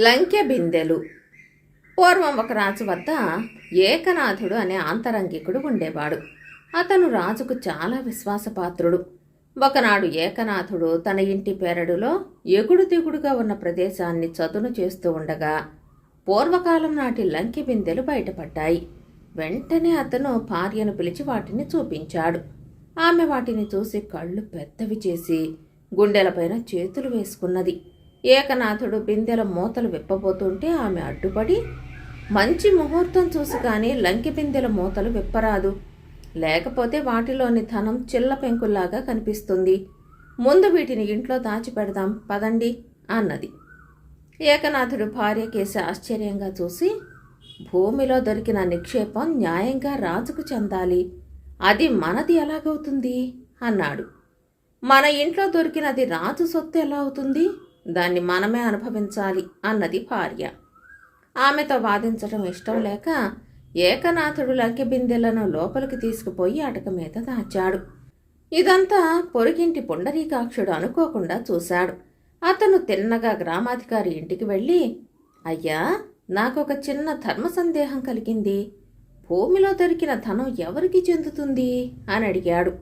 లంకె బిందెలు పూర్వం ఒక రాజు వద్ద ఏకనాథుడు అనే ఆంతరంగికుడు ఉండేవాడు. అతను రాజుకు చాలా విశ్వాసపాత్రుడు. ఒకనాడు ఏకనాథుడు తన ఇంటి పెరడులో ఎగుడు దిగుడుగా ఉన్న ప్రదేశాన్ని చదును చేస్తూ ఉండగా పూర్వకాలం నాటి లంకె బిందెలు బయటపడ్డాయి. వెంటనే అతను భార్యను పిలిచి వాటిని చూపించాడు. ఆమె వాటిని చూసి కళ్ళు పెద్దవి చేసి గుండెలపైన చేతులు వేసుకున్నది. ఏకనాథుడు బిందెల మూతలు విప్పబోతుంటే ఆమె అడ్డుపడి మంచి ముహూర్తం చూసి కానీ లంకి బిందెల మూతలు విప్పరాదు. లేకపోతే వాటిలోని ధనం చిల్ల పెంకుల్లాగా కనిపిస్తుంది. ముందు వీటిని ఇంట్లో దాచిపెడదాం పదండి అన్నది. ఏకనాథుడు భార్య కేసి ఆశ్చర్యంగా చూసి భూమిలో దొరికిన నిక్షేపం న్యాయంగా రాజుకు చెందాలి. అది మనది ఎలాగవుతుంది? అన్నాడు. మన ఇంట్లో దొరికినది రాజు సొత్తు ఎలా అవుతుంది? దాన్ని మనమే అనుభవించాలి అన్నది భార్య. ఆమెతో వాదించడం ఇష్టం లేక ఏకనాథుడు లంకె బిందెలను లోపలికి తీసుకుపోయి అటక మీద దాచాడు. ఇదంతా పొరుగింటి పుండరీకాక్షుడు అనుకోకుండా చూశాడు. అతను తిన్నగా గ్రామాధికారి ఇంటికి వెళ్ళి అయ్యా నాకొక చిన్న ధర్మ సందేహం కలిగింది. భూమిలో దొరికిన ధనం ఎవరికి చెందుతుంది? అని అడిగాడు.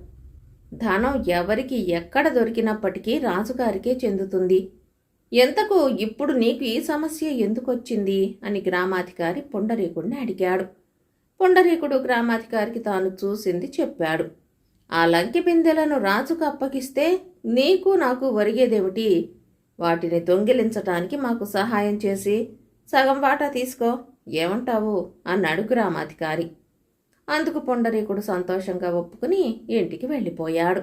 ధనం ఎవరికి ఎక్కడ దొరికినప్పటికీ రాజుగారికే చెందుతుంది. ఎంతకు ఇప్పుడు నీకు ఈ సమస్య ఎందుకొచ్చింది? అని గ్రామాధికారి పుండరీకుడిని అడిగాడు. పుండరీకుడు గ్రామాధికారికి తాను చూసింది చెప్పాడు. ఆ లంకి బిందెలను రాజుకు అప్పగిస్తే నీకు నాకు ఒరిగేదేమిటి? వాటిని దొంగిలించటానికి మాకు సహాయం చేసి సగం వాటా తీసుకో ఏమంటావు? అన్నాడు గ్రామాధికారి. అందుకు పొండరీకుడు సంతోషంగా ఒప్పుకుని ఇంటికి వెళ్ళిపోయాడు.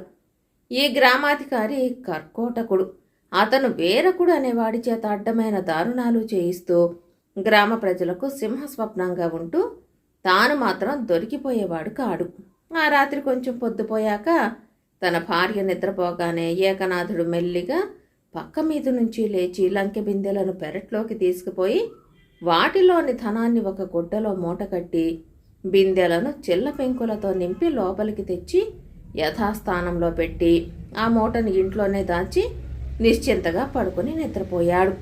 ఈ గ్రామాధికారి కర్కోటకుడు. అతను వేరకుడు అనేవాడి చేత అడ్డమైన దారుణాలు చేయిస్తూ గ్రామ ప్రజలకు సింహస్వప్నంగా ఉంటూ తాను మాత్రం దొరికిపోయేవాడు కాడు. ఆ రాత్రి కొంచెం పొద్దుపోయాక తన భార్య నిద్రపోగానే ఏకనాథుడు మెల్లిగా పక్క మీద నుంచి లేచి లంకె బిందెలను పెరట్లోకి తీసుకుపోయి వాటిలోని ధనాన్ని ఒక గుడ్డలో మూటకట్టి బిందెలను చిల్ల పెంకులతో నింపి లోపలికి తెచ్చి యథాస్థానంలో పెట్టి ఆ మూటను ఇంట్లోనే దాచి నిశ్చింతగా పడుకుని నిద్రపోయాడు.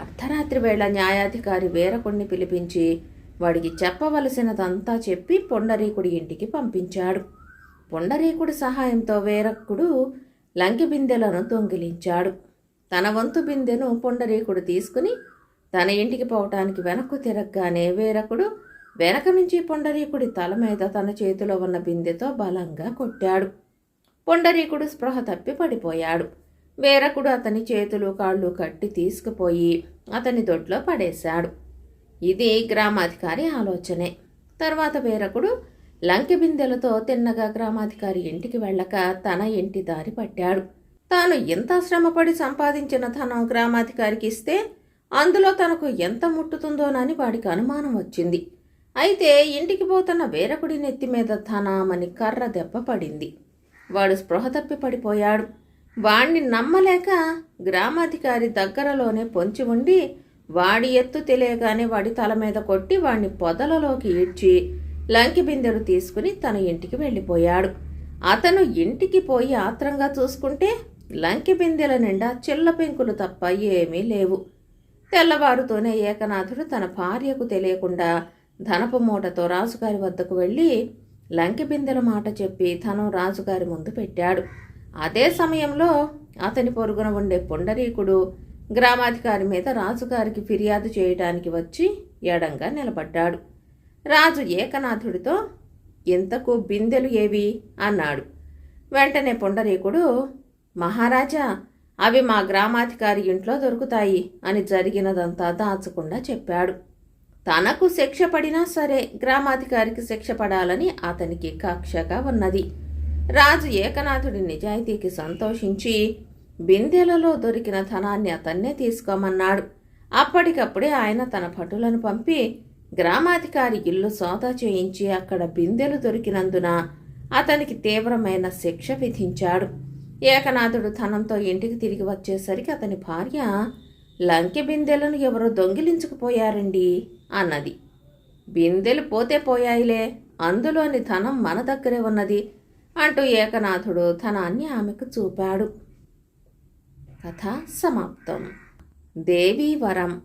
అర్ధరాత్రి వేళ న్యాయాధికారి వేరకుణ్ణి పిలిపించి వాడికి చెప్పవలసినదంతా చెప్పి పొండరీకుడి ఇంటికి పంపించాడు. పొండరీకుడి సహాయంతో వేరక్కుడు లంకి బిందెలను దొంగిలించాడు. తన వంతు బిందెను పొండరీకుడు తీసుకుని తన ఇంటికి పోవటానికి వెనక్కు తిరగగానే వేరకుడు వెనక నుంచి పొండరీకుడి తల మీద తన చేతిలో ఉన్న బిందెతో బలంగా కొట్టాడు. పొండరీకుడు స్పృహ తప్పి పడిపోయాడు. వేరకుడు అతని చేతులు కాళ్ళు కట్టి తీసుకుపోయి అతని దొడ్లో పడేశాడు. ఇది గ్రామాధికారి ఆలోచనే. తర్వాత వేరకుడు లంకెబిందెలతో తిన్నగా గ్రామాధికారి ఇంటికి వెళ్ళక తన ఇంటి దారి పట్టాడు. తాను ఎంత శ్రమపడి సంపాదించిన ధనం గ్రామాధికారికి ఇస్తే అందులో తనకు ఎంత ముట్టుతుందోనని వాడికి అనుమానం వచ్చింది. అయితే ఇంటికి పోతున్న వేరకుడి నెత్తి మీద ధనామని కర్ర దెబ్బ పడింది. వాడు స్పృహ తప్పి పడిపోయాడు. వాణ్ణి నమ్మలేక గ్రామాధికారి దగ్గరలోనే పొంచి ఉండి వాడి ఎత్తు తెలియగానే వాడి తల మీద కొట్టి వాణ్ణి పొదలలోకి ఈడ్చి లంకి బిందెలు తీసుకుని తన ఇంటికి వెళ్ళిపోయాడు. అతను ఇంటికి పోయి ఆత్రంగా చూసుకుంటే లంకి బిందెల నిండా చిల్ల పెంకులు తప్ప ఏమీ లేవు. తెల్లవారుతోనే ఏకనాథుడు తన భార్యకు తెలియకుండా ధనపు మూటతో రాజుగారి వద్దకు వెళ్ళి లంకి బిందెల మాట చెప్పి తను రాజుగారి ముందు పెట్టాడు. అదే సమయంలో అతని పొరుగున ఉండే పుండరీకుడు గ్రామాధికారి మీద రాజుగారికి ఫిర్యాదు చేయడానికి వచ్చి ఎడంగా నిలబడ్డాడు. రాజు ఏకనాథుడితో ఇంతకు బిందెలు ఏవి? అన్నాడు. వెంటనే పుండరీకుడు మహారాజా అవి మా గ్రామాధికారి ఇంట్లో దొరుకుతాయి అని జరిగినదంతా దాచకుండా చెప్పాడు. తనకు శిక్ష పడినా సరే గ్రామాధికారికి శిక్ష పడాలని అతనికి కక్షగా ఉన్నది. రాజు ఏకనాథుడి నిజాయితీకి సంతోషించి బిందెలలో దొరికిన ధనాన్ని అతన్నే తీసుకోమన్నాడు. అప్పటికప్పుడే ఆయన తన భటులను పంపి గ్రామాధికారి ఇల్లు సోదా చేయించి అక్కడ బిందెలు దొరికినందున అతనికి తీవ్రమైన శిక్ష విధించాడు. ఏకనాథుడు ధనంతో ఇంటికి తిరిగి వచ్చేసరికి అతని భార్య లంకె బిందెలను ఎవరో దొంగిలించుకుపోయారండి అన్నది. బిందెలు పోతే పోయాయిలే అందులోని ధనం మన దగ్గరే ఉన్నది అంటూ ఏకనాథుడు ధనాన్ని ఆమెకు చూపాడు. కథ సమాప్తం. దేవీ వరం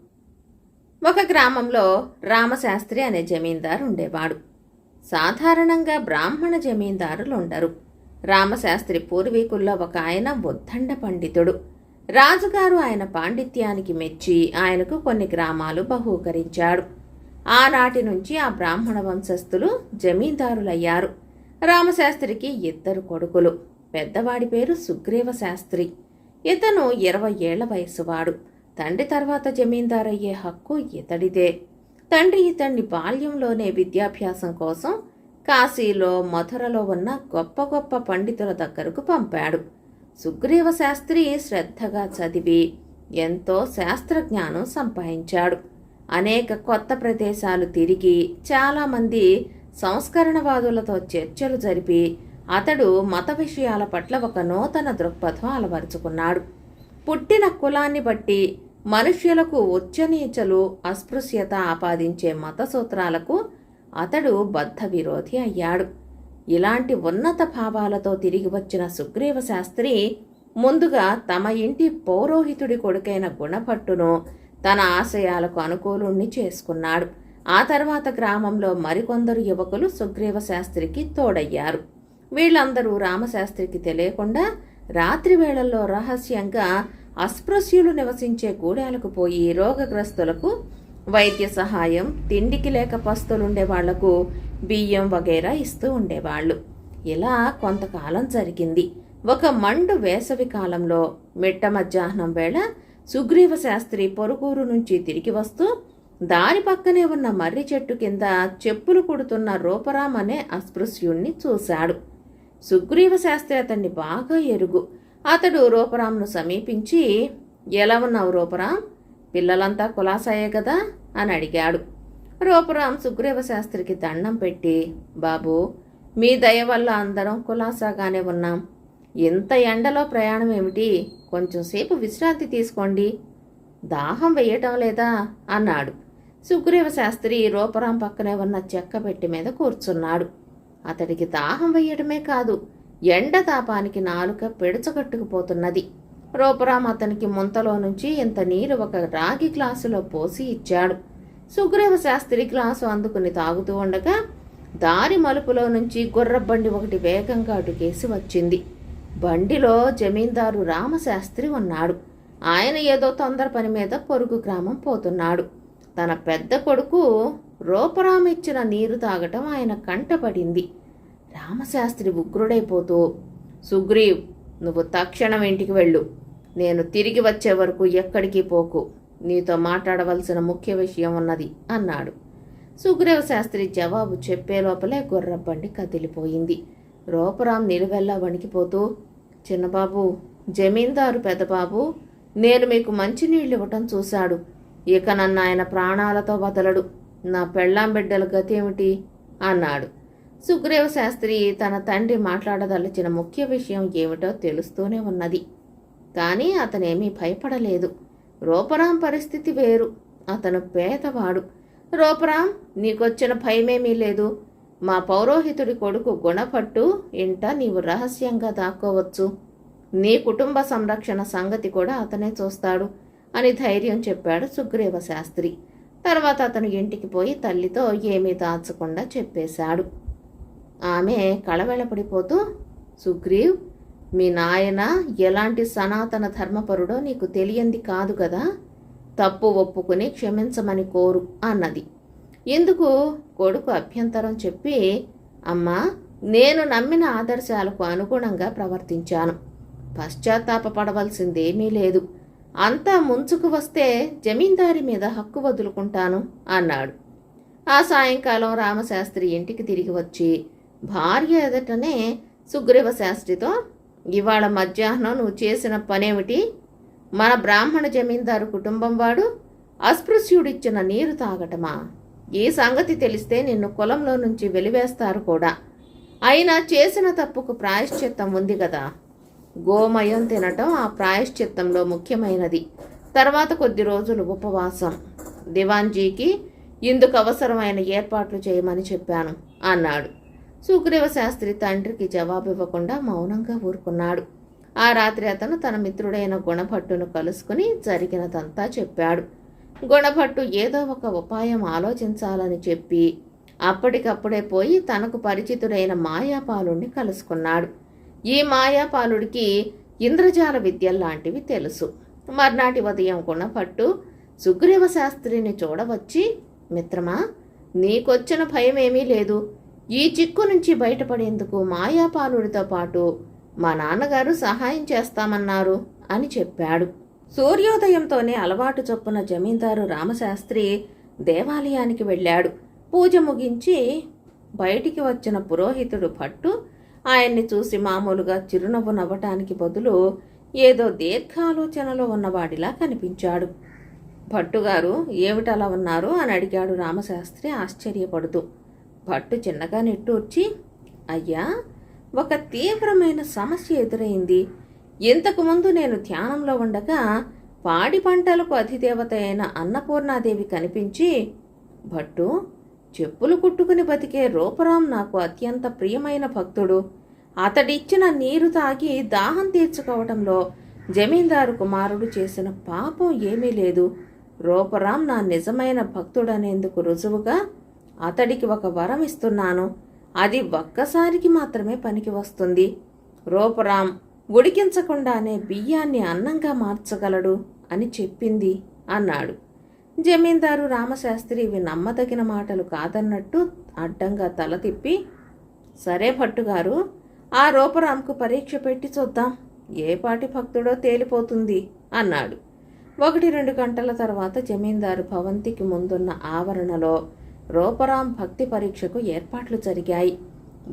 ఒక గ్రామంలో రామశాస్త్రి అనే జమీందారు ఉండేవాడు సాధారణంగా బ్రాహ్మణ జమీందారులు ఉండరు రామశాస్త్రి పూర్వీకుల్లో ఒక ఆయన ఉద్దండ పండితుడు. రాజుగారు ఆయన పాండిత్యానికి మెచ్చి ఆయనకు కొన్ని గ్రామాలు బహూకరించాడు. ఆనాటి నుంచి ఆ బ్రాహ్మణ వంశస్థులు జమీందారులయ్యారు. రామశాస్త్రికి ఇద్దరు కొడుకులు. పెద్దవాడి పేరు సుగ్రీవ శాస్త్రి. ఇతను ఇరవై ఏళ్ళ వయసువాడు. తండ్రి తర్వాత జమీందారయ్యే హక్కు ఇతడిదే. తండ్రి ఇతన్ని బాల్యంలోనే విద్యాభ్యాసం కోసం కాశీలో మథురలో ఉన్న గొప్ప గొప్ప పండితుల దగ్గరకు పంపాడు. సుగ్రీవ శాస్త్రి శ్రద్ధగా చదివి ఎంతో శాస్త్రజ్ఞానం సంపాదించాడు. అనేక కొత్త ప్రదేశాలు తిరిగి చాలామంది సంస్కరణవాదులతో చర్చలు జరిపి అతడు మత విషయాల పట్ల ఒక నూతన దృక్పథం అలవరుచుకున్నాడు. పుట్టిన కులాన్ని బట్టి మనుష్యులకు ఉచ్చనీచలు అస్పృశ్యత ఆపాదించే మత సూత్రాలకు అతడు బద్ధ విరోధి అయ్యాడు. ఇలాంటి ఉన్నత భావాలతో తిరిగి వచ్చిన సుగ్రీవ శాస్త్రి ముందుగా తమ ఇంటి పౌరోహితుడి కొడుకైన గుణభట్టును తన ఆశయాలకు అనుకూలుణ్ణి చేసుకున్నాడు. ఆ తర్వాత గ్రామంలో మరికొందరు యువకులు సుగ్రీవ శాస్త్రికి తోడయ్యారు. వీళ్ళందరూ రామశాస్త్రికి తెలియకుండా రాత్రి వేళల్లో రహస్యంగా అస్పృశ్యులు నివసించే గూడాలకు పోయి రోగగ్రస్తులకు వైద్య సహాయం తిండికి లేక పస్తులుండే వాళ్ళకు బియ్యం వగైరా ఇస్తూ ఉండేవాళ్ళు ఇలా కొంతకాలం జరిగింది. ఒక మండు వేసవి కాలంలో మిట్ట మధ్యాహ్నం వేళ సుగ్రీవ శాస్త్రి పొరుగురు నుంచి తిరిగి వస్తూ దారి పక్కనే ఉన్న మర్రి చెట్టు కింద చెప్పులు కుడుతున్న రూపరాం అనే అస్పృశ్యుణ్ణి చూశాడు. సుగ్రీవ శాస్త్రి అతన్ని బాగా ఎరుగు. అతడు రూపరాంను సమీపించి ఎలా ఉన్నావు రూపరాం పిల్లలంతా కులాసాయే కదా? అని అడిగాడు. రూపరాం సుగ్రీవ శాస్త్రికి దండం పెట్టి బాబు మీ దయ వల్ల అందరం కులాసాగానే ఉన్నాం. ఇంత ఎండలో ప్రయాణం ఏమిటి? కొంచెం సేపు విశ్రాంతి తీసుకోండి. దాహం వేయటం లేదా? అన్నాడు. సుగ్రీవ శాస్త్రి రూపరాం పక్కనే ఉన్న చెక్క పెట్టి మీద కూర్చున్నాడు. అతడికి దాహం వేయడమే కాదు ఎండ తాపానికి నాలుక పిడచగట్టుకుపోతున్నది. రూపరాం అతనికి ముంతలో నుంచి ఇంత నీరు ఒక రాగి గ్లాసులో పోసి ఇచ్చాడు. సుగ్రీవ శాస్త్రి గ్లాసు అందుకుని తాగుతూ ఉండగా దారి మలుపులో నుంచి గుర్రబండి ఒకటి వేగంగా అటుకేసి వచ్చింది. బండిలో జమీందారు రామశాస్త్రి ఉన్నాడు. ఆయన ఏదో తొందర పని మీద పొరుగు గ్రామం పోతున్నాడు. తన పెద్ద కొడుకు రూపరాం ఇచ్చిన నీరు తాగటం ఆయన కంటపడింది. రామశాస్త్రి ఉగ్రుడైపోతూ సుగ్రీవ్ నువ్వు తక్షణం ఇంటికి వెళ్ళు. నేను తిరిగి వచ్చే వరకు ఎక్కడికి పోకు. నీతో మాట్లాడవలసిన ముఖ్య విషయం ఉన్నది అన్నాడు. సుగ్రీవ శాస్త్రి జవాబు చెప్పే లోపలే గుర్రబండి కదిలిపోయింది. రూపరాం నిలువెల్లా వణికిపోతూ చిన్నబాబు జమీందారు పెద్దబాబు నేను మీకు మంచినీళ్ళు ఇవ్వటం చూశాడు. ఇక నన్ను ఆయన ప్రాణాలతో వదలడు. నా పెళ్ళాం బిడ్డల గతేమిటి? అన్నాడు. సుగ్రీవ శాస్త్రి తన తండ్రి మాట్లాడదలిచిన ముఖ్య విషయం ఏమిటో తెలుస్తూనే ఉన్నది. కానీ అతనేమీ భయపడలేదు. రూపరాం పరిస్థితి వేరు. అతను పేదవాడు. రూపరాం నీకొచ్చిన భయమేమీ లేదు. మా పౌరోహితుడి కొడుకు గుణపట్టు ఇంట నీవు రహస్యంగా దాక్కోవచ్చు. నీ కుటుంబ సంరక్షణ సంగతి కూడా అతనే చూస్తాడు. అని ధైర్యం చెప్పాడు సుగ్రీవ శాస్త్రి. తర్వాత అతను ఇంటికి పోయి తల్లితో ఏమీ దాచకుండా చెప్పేశాడు. ఆమె కళవెళపడిపోతూ సుగ్రీవ్ మీ నాయన ఎలాంటి సనాతన ధర్మపరుడో నీకు తెలియంది కాదు కదా. తప్పు ఒప్పుకుని క్షమించమని కోరు అన్నది. ఎందుకు కొడుకు అభ్యంతరం చెప్పి అమ్మా నేను నమ్మిన ఆదర్శాలకు అనుగుణంగా ప్రవర్తించాను. పశ్చాత్తాపపడవలసిందేమీ లేదు. అంతా ముంచుకు వస్తే జమీందారి మీద హక్కు వదులుకుంటాను అన్నాడు. ఆ సాయంకాలం రామశాస్త్రి ఇంటికి తిరిగి వచ్చి భార్య ఎదటనే సుగ్రీవ శాస్త్రితో ఇవాళ మధ్యాహ్నం నువ్వు చేసిన పనేమిటి? మన బ్రాహ్మణ జమీందారు కుటుంబం వాడు అస్పృశ్యుడిచ్చిన నీరు తాగటమా? ఈ సంగతి తెలిస్తే నిన్ను కులంలో నుంచి వెలివేస్తారు కూడా. అయినా చేసిన తప్పుకు ప్రాయశ్చిత్తం ఉంది కదా గోమయం తినటం ఆ ప్రాయశ్చిత్తంలో ముఖ్యమైనది. తర్వాత కొద్ది రోజులు ఉపవాసం. దివాన్జీకి ఇందుకు అవసరమైన ఏర్పాట్లు చేయమని చెప్పాను అన్నాడు. సుగ్రీవ శాస్త్రి తండ్రికి జవాబు ఇవ్వకుండా మౌనంగా ఊరుకున్నాడు. ఆ రాత్రి అతను తన మిత్రుడైన గుణభట్టును కలుసుకుని జరిగినదంతా చెప్పాడు. గుణభట్టు ఏదో ఒక ఉపాయం ఆలోచించాలని చెప్పి అప్పటికప్పుడే పోయి తనకు పరిచితుడైన మాయాపాలుణ్ణి కలుసుకున్నాడు. ఈ మాయాపాలుడికి ఇంద్రజాల విద్యల్లాంటివి తెలుసు. మర్నాటి ఉదయం గుణపట్టు సుగ్రీవ శాస్త్రిని చూడవచ్చి మిత్రమా నీకొచ్చిన భయమేమీ లేదు. ఈ చిక్కు నుంచి బయటపడేందుకు మాయాపాలుడితో పాటు మా నాన్నగారు సహాయం చేస్తామన్నారు అని చెప్పాడు. సూర్యోదయంతోనే అలవాటు చొప్పున జమీందారు రామశాస్త్రి దేవాలయానికి వెళ్ళాడు. పూజ ముగించి బయటికి వచ్చిన పురోహితుడు భట్టు ఆయన్ని చూసి మామూలుగా చిరునవ్వు నవ్వటానికి బదులు ఏదో దీర్ఘాలోచనలో ఉన్నవాడిలా కనిపించాడు. భట్టుగారు ఏమిటలా ఉన్నారు? అని అడిగాడు రామశాస్త్రి ఆశ్చర్యపడుతూ. భట్టు చిన్నగా నిట్టూర్చి అయ్యా ఒక తీవ్రమైన సమస్య ఎదురైంది. ఇంతకుముందు నేను ధ్యానంలో ఉండగా పాడి పంటలకు అధిదేవత అయిన అన్నపూర్ణాదేవి కనిపించి భట్టు చెప్పులు కుట్టుకుని బతికే రూపరాం నాకు అత్యంత ప్రియమైన భక్తుడు. అతడిచ్చిన నీరు తాగి దాహం తీర్చుకోవటంలో జమీందారు కుమారుడు చేసిన పాపం ఏమీ లేదు. రూపరాం నా నిజమైన భక్తుడనేందుకు రుజువుగా అతడికి ఒక వరం ఇస్తున్నాను. అది ఒక్కసారికి మాత్రమే పనికి వస్తుంది. రూపరాం ఉడికించకుండానే బియ్యాన్ని అన్నంగా మార్చగలడు అని చెప్పింది అన్నాడు. జమీందారు రామశాస్త్రి ఇవి నమ్మదగిన మాటలు కాదన్నట్టు అడ్డంగా తల తిప్పి సరే భట్టుగారు ఆ రూపరాంకు పరీక్ష పెట్టి చూద్దాం. ఏ పాటి భక్తుడో తేలిపోతుంది అన్నాడు. ఒకటి రెండు గంటల తర్వాత జమీందారు భవంతికి ముందున్న ఆవరణలో రూపరాం భక్తి పరీక్షకు ఏర్పాట్లు జరిగాయి.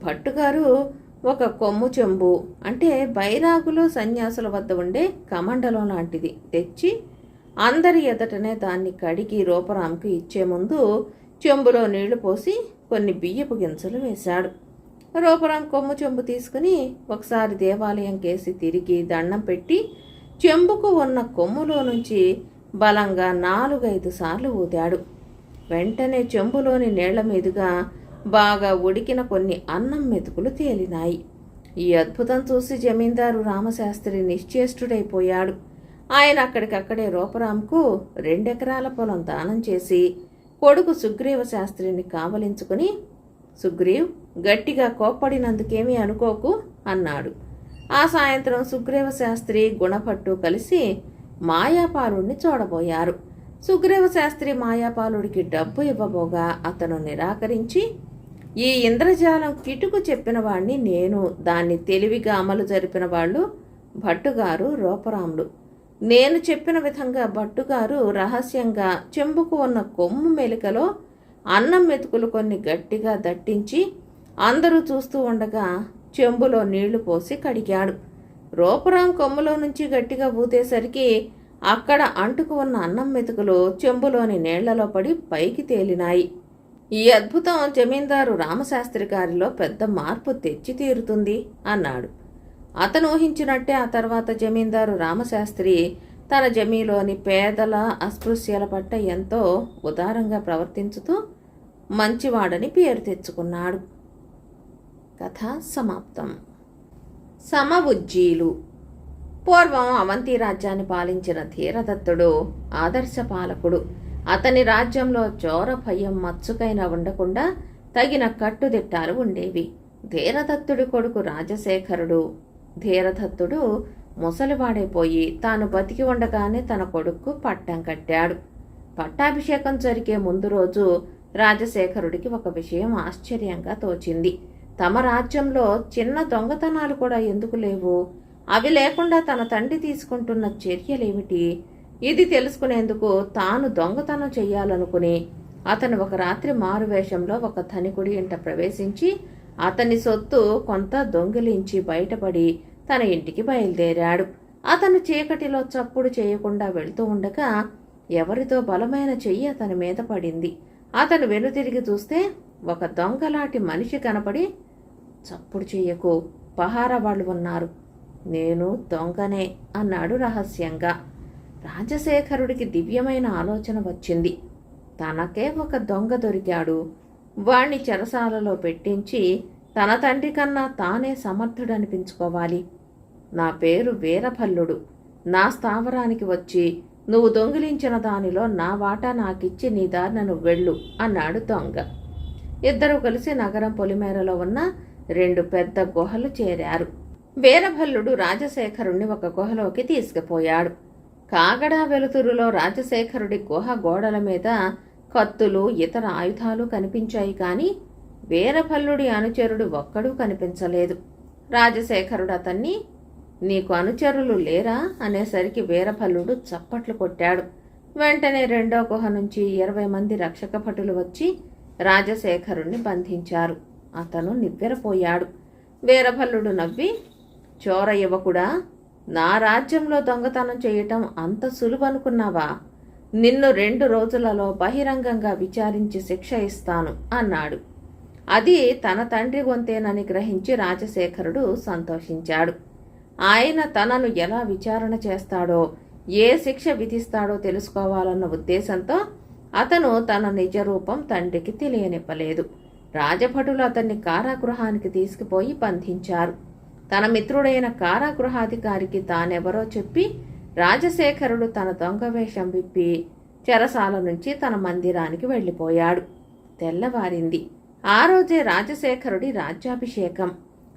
భట్టుగారు ఒక కొమ్ము చెంబు అంటే బైరాగులో సన్యాసుల వద్ద ఉండే కమండలం లాంటిది. తెచ్చి అందరి ఎదటనే దాన్ని కడిగి రూపరాంకు ఇచ్చే ముందు చెంబులో నీళ్ళు పోసి కొన్ని బియ్యపు గింజలు వేశాడు. రూపరాం కొమ్ము చెంబు తీసుకుని ఒకసారి దేవాలయం కేసి తిరిగి దండం పెట్టి చెంబుకు ఉన్న కొమ్ములో నుంచి బలంగా నాలుగైదు సార్లు ఊదాడు. వెంటనే చెంబులోని నీళ్ళ మీదుగా బాగా ఉడికిన కొన్ని అన్నం మెతుకులు తేలినాయి. ఈ అద్భుతం చూసి జమీందారు రామశాస్త్రి నిశ్చేష్టుడైపోయాడు. ఆయన అక్కడికక్కడే రూపరాంకు రెండెకరాల పొలం దానం చేసి కొడుకు సుగ్రీవ శాస్త్రిని కావలించుకుని సుగ్రీవ్ గట్టిగా కోప్పడినందుకేమీ అనుకోకు అన్నాడు. ఆ సాయంత్రం సుగ్రీవ శాస్త్రి గుణపట్టు కలిసి మాయాపాలుణ్ణి చూడబోయారు. సుగ్రీవ శాస్త్రి మాయాపాలుడికి డబ్బు ఇవ్వబోగా అతను నిరాకరించి ఈ ఇంద్రజాలం కిటుకు చెప్పిన వాణ్ణి నేను దాన్ని తెలివిగా అమలు జరిపిన వాళ్ళు భట్టుగారు రూపరాములు. నేను చెప్పిన విధంగా భట్టుగారు రహస్యంగా చెంబుకు ఉన్న కొమ్ము మెలికలో అన్నం మెతుకులు కొన్ని గట్టిగా దట్టించి అందరూ చూస్తూ ఉండగా చెంబులో నీళ్ళు పోసి కడిగాడు. రూపరాం కొమ్ములో నుంచి గట్టిగా ఊతేసరికి అక్కడ అంటుకు ఉన్న అన్నం మెతుకులు చెంబులోని నీళ్ళలో పడి పైకి తేలినాయి. ఈ అద్భుతం జమీందారు రామశాస్త్రి గారిలో పెద్ద మార్పు తెచ్చి తీరుతుంది అన్నాడు. అతను ఊహించినట్టే ఆ తర్వాత జమీందారు రామశాస్త్రి తన జమీలోని పేదల అస్పృశ్యల పట్ల ఎంతో ఉదారంగా ప్రవర్తించుతూ మంచివాడని పేరు తెచ్చుకున్నాడు. కథ సమాప్తం. సమబుజ్జీలు. పూర్వం అవంతి రాజ్యాన్ని పాలించిన ధీరదత్తుడు ఆదర్శ పాలకుడు. అతని రాజ్యంలో చోర భయం మచ్చుకైనా ఉండకుండా తగిన కట్టుదిట్టాలు ఉండేవి. ధీరదత్తుడి కొడుకు రాజశేఖరుడు ధీరదత్తుడు ముసలివాడైపోయి తాను బతికి ఉండగానే తన కొడుకు పట్టం కట్టాడు. పట్టాభిషేకం జరిగే ముందు రోజు రాజశేఖరుడికి ఒక విషయం ఆశ్చర్యంగా తోచింది. తమ రాజ్యంలో చిన్న దొంగతనాలు కూడా ఎందుకు లేవు? అవి లేకుండా తన తండ్రి తీసుకుంటున్న చర్యలేమిటి? ఇది తెలుసుకునేందుకు తాను దొంగతనం చేయాలనుకుని అతను ఒక రాత్రి మారువేషంలో ఒక ధనికుడి ఇంట ప్రవేశించి అతని సొత్తు కొంత దొంగిలించి బయటపడి తన ఇంటికి బయలుదేరాడు. అతను చీకటిలో చప్పుడు చేయకుండా వెళ్తూ ఉండగా ఎవరితో బలమైన చెయ్యి అతని మీద పడింది. అతను వెనుతిరిగి చూస్తే ఒక దొంగలాటి మనిషి కనపడి చప్పుడు చెయ్యకు పహారా వాళ్ళు ఉన్నారు. నేను దొంగనే అన్నాడు రహస్యంగా. రాజశేఖరుడికి దివ్యమైన ఆలోచన వచ్చింది. తనకే ఒక దొంగ దొరికాడు. వాణ్ణి చెరసాలలో పెట్టించి తన తండ్రి కన్నా తానే సమర్థుడనిపించుకోవాలి. నా పేరు వీరభల్లుడు. నా స్థావరానికి వచ్చి నువ్వు దొంగిలించిన దానిలో నా వాటా నాకిచ్చి నీ దారిన నువ్వు వెళ్ళు అన్నాడు దొంగ. ఇద్దరూ కలిసి నగరం పొలిమేరలో ఉన్న రెండు పెద్ద గుహలు చేరారు. వీరభల్లుడు రాజశేఖరుణ్ణి ఒక గుహలోకి తీసుకుపోయాడు. కాగడా వెలుతురులో రాజశేఖరుడి గుహ గోడల మీద కత్తులు ఇతర ఆయుధాలు కనిపించాయి కానీ వీరభల్లుడి అనుచరుడు ఒక్కడూ కనిపించలేదు. రాజశేఖరుడు అతన్ని నీకు అనుచరులు లేరా? అనేసరికి వీరభల్లుడు చప్పట్లు కొట్టాడు. వెంటనే రెండో గుహ నుంచి ఇరవై మంది రక్షక భటులు వచ్చి రాజశేఖరుణ్ణి బంధించారు. అతను నివ్వెరపోయాడు. వీరభల్లుడు నవ్వి చోర యువకుడా నా రాజ్యంలో దొంగతనం చేయటం అంత సులువనుకున్నావా? నిన్ను రెండు రోజులలో బహిరంగంగా విచారించి శిక్ష ఇస్తాను అన్నాడు. అది తన తండ్రి గొంతేనని గ్రహించి రాజశేఖరుడు సంతోషించాడు. ఆయన తనను ఎలా విచారణ చేస్తాడో ఏ శిక్ష విధిస్తాడో తెలుసుకోవాలన్న ఉద్దేశంతో అతను తన నిజ రూపం తండ్రికి తెలియనివ్వలేదు. రాజభటులు అతన్ని కారాగృహానికి తీసుకుపోయి బంధించారు. తన మిత్రుడైన కారాగృహాధికారికి తానెవరో చెప్పి రాజశేఖరుడు తన దొంగ వేషం విప్పి చెరసాల నుంచి తన మందిరానికి వెళ్ళిపోయాడు. తెల్లవారింది. ఆ రోజే రాజశేఖరుడి రాజ్యాభిషేకం.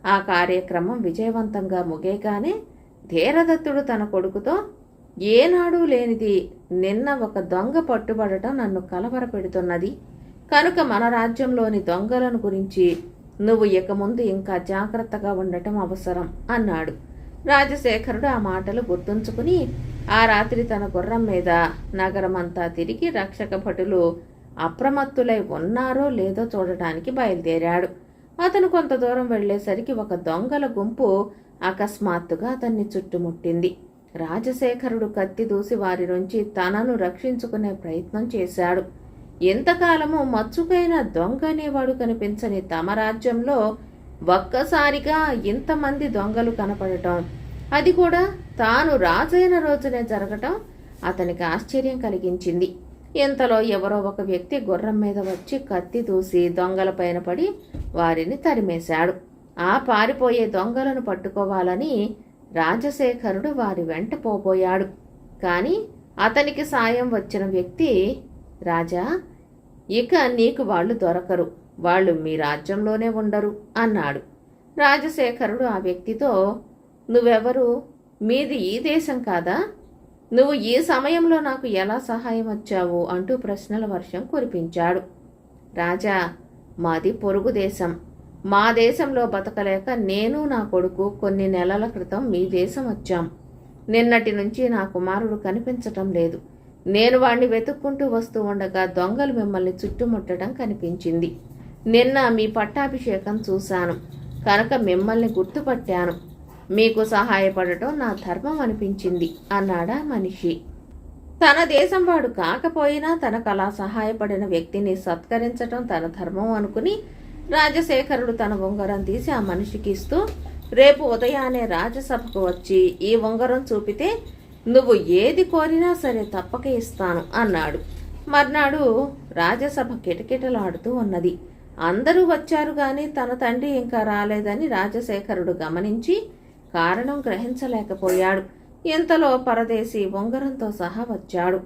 ఆ కార్యక్రమం విజయవంతంగా ముగేగానే ధీరదత్తుడు తన కొడుకుతో ఏనాడు లేనిది నిన్న ఒక దొంగ పట్టుబడటం నన్ను కలవరపెడుతున్నది. కనుక మన రాజ్యంలోని దొంగలను గురించి నువ్వు ఇక ముందు ఇంకా జాగ్రత్తగా ఉండటం అవసరం అన్నాడు. రాజశేఖరుడు ఆ మాటలు గుర్తుంచుకుని ఆ రాత్రి తన గుర్రం మీద నగరమంతా తిరిగి రక్షక భటులు అప్రమత్తులై ఉన్నారో లేదో చూడటానికి బయలుదేరాడు. అతను కొంత దూరం వెళ్ళేసరికి ఒక దొంగల గుంపు అకస్మాత్తుగా అతన్ని చుట్టుముట్టింది. రాజశేఖరుడు కత్తి దూసి వారి నుంచి తనను రక్షించుకునే ప్రయత్నం చేశాడు. ఎంతకాలము మచ్చుకైన దొంగ అనేవాడు కనిపించని తమ రాజ్యంలో ఒక్కసారిగా ఇంతమంది దొంగలు కనపడటం అది కూడా తాను రాజైన రోజునే జరగటం అతనికి ఆశ్చర్యం కలిగించింది. ఇంతలో ఎవరో ఒక వ్యక్తి గుర్రం మీద వచ్చి కత్తి దూసి దొంగలపైన పడి వారిని తరిమేశాడు. ఆ పారిపోయే దొంగలను పట్టుకోవాలని రాజశేఖరుడు వారి వెంట పోబోయాడు. కానీ అతనికి సాయం వచ్చిన వ్యక్తి రాజా ఇక నీకు వాళ్ళు దొరకరు. వాళ్ళు మీ రాజ్యంలోనే ఉండరు అన్నాడు. రాజశేఖరుడు ఆ వ్యక్తితో నువ్వెవరు? మీది ఈ దేశం కాదా? నువ్వు ఈ సమయంలో నాకు ఎలా సహాయం వచ్చావు అంటూ ప్రశ్నల వర్షం కురిపించాడు. రాజా మాది పొరుగు దేశం. మా దేశంలో బతకలేక నేను నా కొడుకు కొన్ని నెలల క్రితం మీ దేశం వచ్చాం. నిన్నటి నుంచి నా కుమారుడు కనిపించటం లేదు. నేను వాణ్ణి వెతుక్కుంటూ వస్తూ ఉండగా దొంగలు మిమ్మల్ని చుట్టుముట్టడం కనిపించింది. నిన్న మీ పట్టాభిషేకం చూశాను. కనుక మిమ్మల్ని గుర్తుపట్టాను. మీకు సహాయపడటం నా ధర్మం అనిపించింది అన్నాడా మనిషి. తన దేశం వాడు కాకపోయినా తనకు అలా సహాయపడిన వ్యక్తిని సత్కరించటం తన ధర్మం అనుకుని రాజశేఖరుడు తన ఉంగరం తీసి ఆ మనిషికి ఇస్తూ రేపు ఉదయాన్నే రాజసభకు వచ్చి ఈ ఉంగరం చూపితే నువ్వు ఏది కోరినా సరే తప్పక ఇస్తాను అన్నాడు. మర్నాడు రాజసభ కిటకిటలాడుతూ ఉన్నది. అందరూ వచ్చారు గాని తన తండ్రి ఇంకా రాలేదని రాజశేఖరుడు గమనించి కారణం గ్రహించలేకపోయాడు. ఇంతలో పరదేశి ఉంగరంతో సహా వచ్చాడు.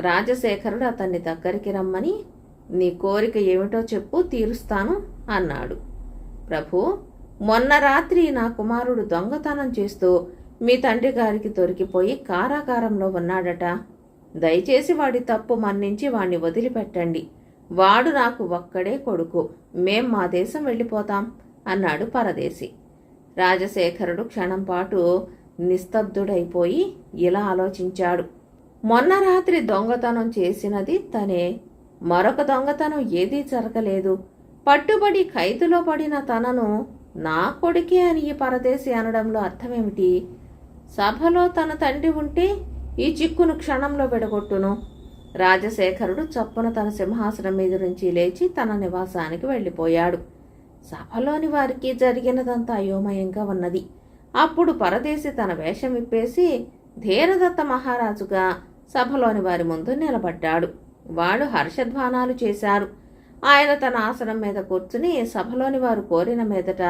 రాజశేఖరుడు అతన్ని దగ్గరికి రమ్మని నీ కోరిక ఏమిటో చెప్పు తీరుస్తాను అన్నాడు. ప్రభు మొన్న రాత్రి నా కుమారుడు దొంగతనం చేస్తూ మీ తండ్రి గారికి దొరికిపోయి కారాగారంలో ఉన్నాడట. దయచేసి వాడి తప్పు మన్నించి వాణ్ణి వదిలిపెట్టండి. వాడు నాకు ఒక్కడే కొడుకు. మేం మా దేశం వెళ్ళిపోతాం అన్నాడు పరదేశి. రాజశేఖరుడు క్షణం పాటు నిస్తబ్దుడైపోయి ఇలా ఆలోచించాడు. మొన్న రాత్రి దొంగతనం చేసినది తనే. మరొక దొంగతనం ఏదీ జరగలేదు. పట్టుబడి ఖైదులో పడిన తనను నా కొడుకే అని ఈ పరదేశి అనడంలో అర్థమేమిటి? సభలో తన తండ్రి ఉంటే ఈ చిక్కును క్షణంలో విడగొట్టును. రాజశేఖరుడు చప్పున తన సింహాసనం మీద నుంచి లేచి తన నివాసానికి వెళ్ళిపోయాడు. సభలోని వారికి జరిగినదంతా అయోమయంగా ఉన్నది. అప్పుడు పరదేశి తన వేషం విప్పేసి ధీరదత్త మహారాజుగా సభలోని వారి ముందు నిలబడ్డాడు. వాడు హర్షధ్వానాలు చేశారు. ఆయన తన ఆసనం మీద కూర్చుని సభలోని వారు కోరిన మీదట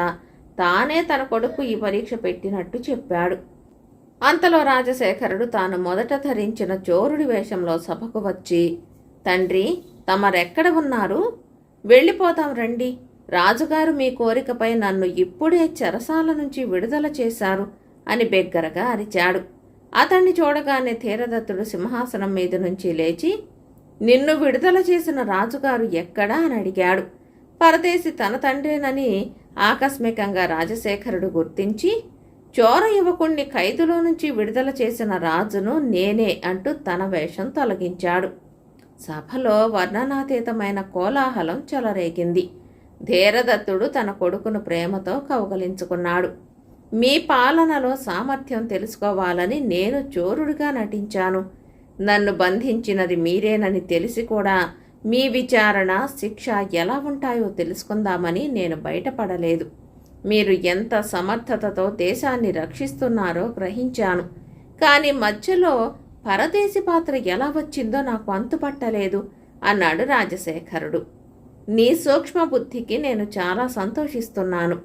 తానే తన కొడుకు ఈ పరీక్ష పెట్టినట్టు చెప్పాడు. అంతలో రాజశేఖరుడు తాను మొదట ధరించిన చోరుడి వేషంలో సభకు వచ్చి తండ్రి తమరెక్కడ ఉన్నారు? వెళ్ళిపోతాం రండి. రాజుగారు మీ కోరికపై నన్ను ఇప్పుడే చెరసాల నుంచి విడుదల చేశారు అని బెగ్గరగా అరిచాడు. అతన్ని చూడగానే ధీరదత్తుడు సింహాసనం మీద నుంచి లేచి నిన్ను విడుదల చేసిన రాజుగారు ఎక్కడా? అని అడిగాడు. పరదేశి తన తండ్రేనని ఆకస్మికంగా రాజశేఖరుడు గుర్తించి చోర యువకుణ్ణి ఖైదులో నుంచి విడుదల చేసిన రాజును నేనే అంటూ తన వేషం తొలగించాడు. సభలో వర్ణనాతీతమైన కోలాహలం చెలరేగింది. ధీరదత్తుడు తన కొడుకును ప్రేమతో కౌగలించుకున్నాడు. మీ పాలనలో సామర్థ్యం తెలుసుకోవాలని నేను చోరుడిగా నటించాను. నన్ను బంధించినది మీరేనని తెలిసి కూడా మీ విచారణ శిక్ష ఎలా ఉంటాయో తెలుసుకుందామని నేను బయటపడలేదు. మీరు ఎంత సమర్థతతో దేశాన్ని రక్షిస్తున్నారో గ్రహించాను. కానీ మధ్యలో పరదేశి పాత్ర ఎలా వచ్చిందో నాకు అంతుపట్టలేదు అన్నాడు రాజశేఖరుడు. నీ సూక్ష్మ బుద్ధికి నేను చాలా సంతోషిస్తున్నాను.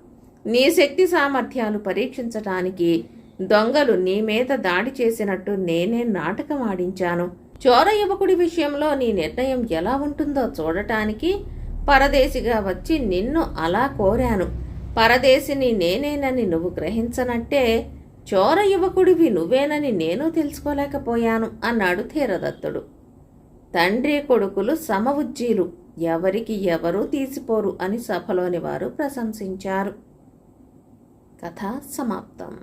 నీ శక్తి సామర్థ్యాలు పరీక్షించటానికి దొంగలు నీ మీద దాడి చేసినట్టు నేనే నాటకం ఆడించాను. చోర యువకుడి విషయంలో నీ నిర్ణయం ఎలా ఉంటుందో చూడటానికి పరదేశిగా వచ్చి నిన్ను అలా కోరాను. పరదేశిని నేనేనని నువ్వు గ్రహించనట్టే చోర యువకుడివి నువ్వేనని నేను తెలుసుకోలేకపోయాను అన్నాడు ధీరదత్తుడు. తండ్రి కొడుకులు సమవుజ్జీలు. ఎవరికి ఎవరూ తీసిపోరు అని సభలోని వారు ప్రశంసించారు. కథ సమాప్తం.